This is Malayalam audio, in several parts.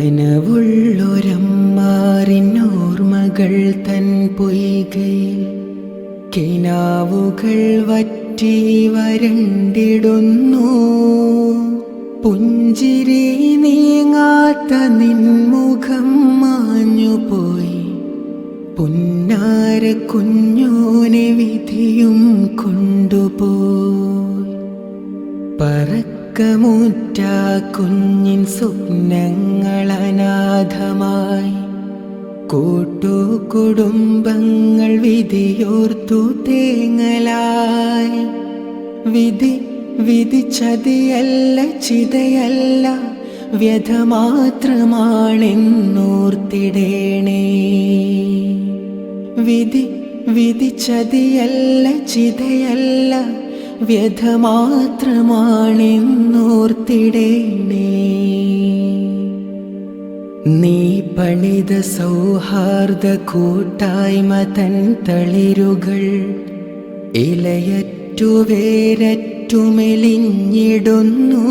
നനവുള്ളൊരമ്മാറിനോർമ്മകൾ തൻ പൊയ്കയിൽ കിനാവുകൾ വറ്റി വരണ്ടിടുന്നു. പുഞ്ചിരി നീങ്ങാത്ത നിൻമുഖം മാഞ്ഞുപോയി. പുന്നാര കുഞ്ഞോനെ വിധിയും കൊണ്ടുപോയി. പറക്കമുറ്റ കുഞ്ഞിൻ സ്വപ്നങ്ങളനാഥമായി. കൂട്ടു കുടുംബങ്ങൾ വിധിയോർത്തു തേങ്ങലായി. വിധി വിധിച്ചതിയല്ല ചിതയല്ല വ്യഥ വിധി വിധിച്ചതിയല്ല ചിതയല്ല വ്യഥ മാത്രമാണെന്നോർത്തിടേണേ നീ പണിത സൗഹാർദ്ദ കൂട്ടായ്മ തൻ തളിരുകൾ ഇലയറ്റു വേരറ്റുമെലിഞ്ഞിടുന്നു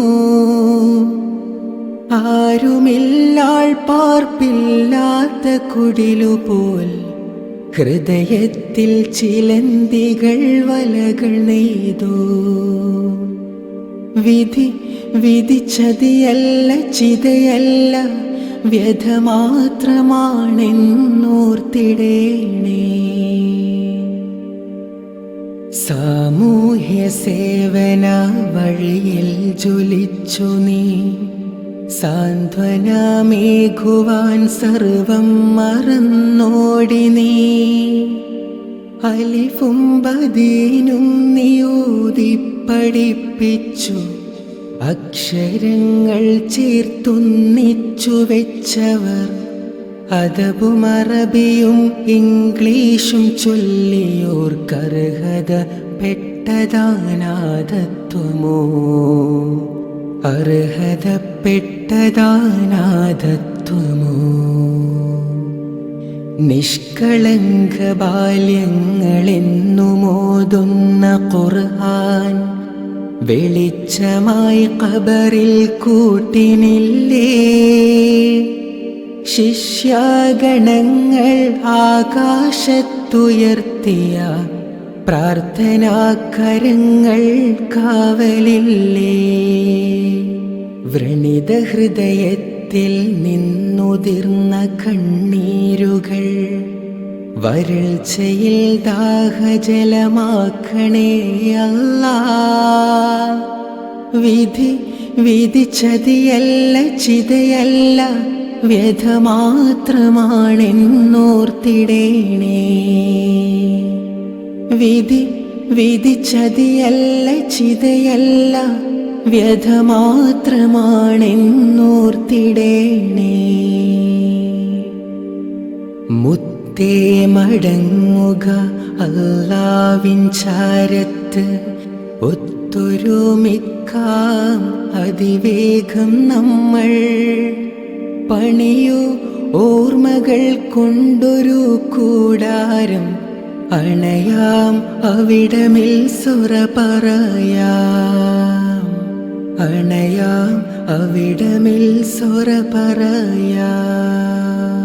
ആരുമില്ലാൾ പാർപ്പില്ലാത്ത കുടിലുപോൽ ഹൃദയത്തിൽ ചിലന്തികൾ വലകൾ നെയ്തു. വിധി വിധിച്ചതിയല്ല ചിതയല്ല വ്യഥ മാത്രമാണെന്നോർത്തിടേണേ സാമൂഹ്യ സേവന വഴിയിൽ ജ്വലിച്ചു നീ. സാന്ത്വനമേഘുവാൻ സർവം മറന്നോടി നീ. അലിഫും ബദീനും നിയൂതി പഠിപ്പിച്ചു അക്ഷരങ്ങൾ ചേർത്തുന്നിച്ചു വെച്ചവർ. അതബും അറബിയും ഇംഗ്ലീഷും ചൊല്ലിയോർക്കർഹത പെട്ടതാനാഥത്വമോ അർഹതപ്പെട്ടതാനാഥത്വമോ നിഷ്കളങ്ക ബാല്യങ്ങളെന്നുമോതുന്ന ഖുർഹാൻ വെളിച്ചമായി കബറിൽ കൂട്ടിനില്ലേ? ശിഷ്യാഗണങ്ങൾ ആകാശത്തുയർത്തിയ പ്രാർത്ഥനാകരങ്ങൾ കാവലില്ലേ? വ്രണിത ഹൃദയത്തിൽ നിന്നുതിർന്ന കണ്ണീരുകൾ വരൾച്ചയിൽ ദാഹജലമാക്കണേ അല്ല. വിധി വിധിച്ചതിയല്ല ചിതയല്ല വ്യഥ മാത്രമാണെന്നോർത്തിടേണേ വിധി വിധിച്ചതിയല്ല ചിതയല്ല വ്യഥ മാത്രമാണെന്നോർത്തിടേണേ മുത്തേ മടങ്ങുക അല്ലാവിൻ ചാരത്ത് ഒത്തൊരുമിക്കാം അതിവേഗം നമ്മൾ. പണിയു ഓർമ്മകൾ കൊണ്ടൊരു കൂടാരം അണയാം അവിടമിൽ സുറ പറയാം. അണയാം അവിടമിൽ സുറ പറയാം.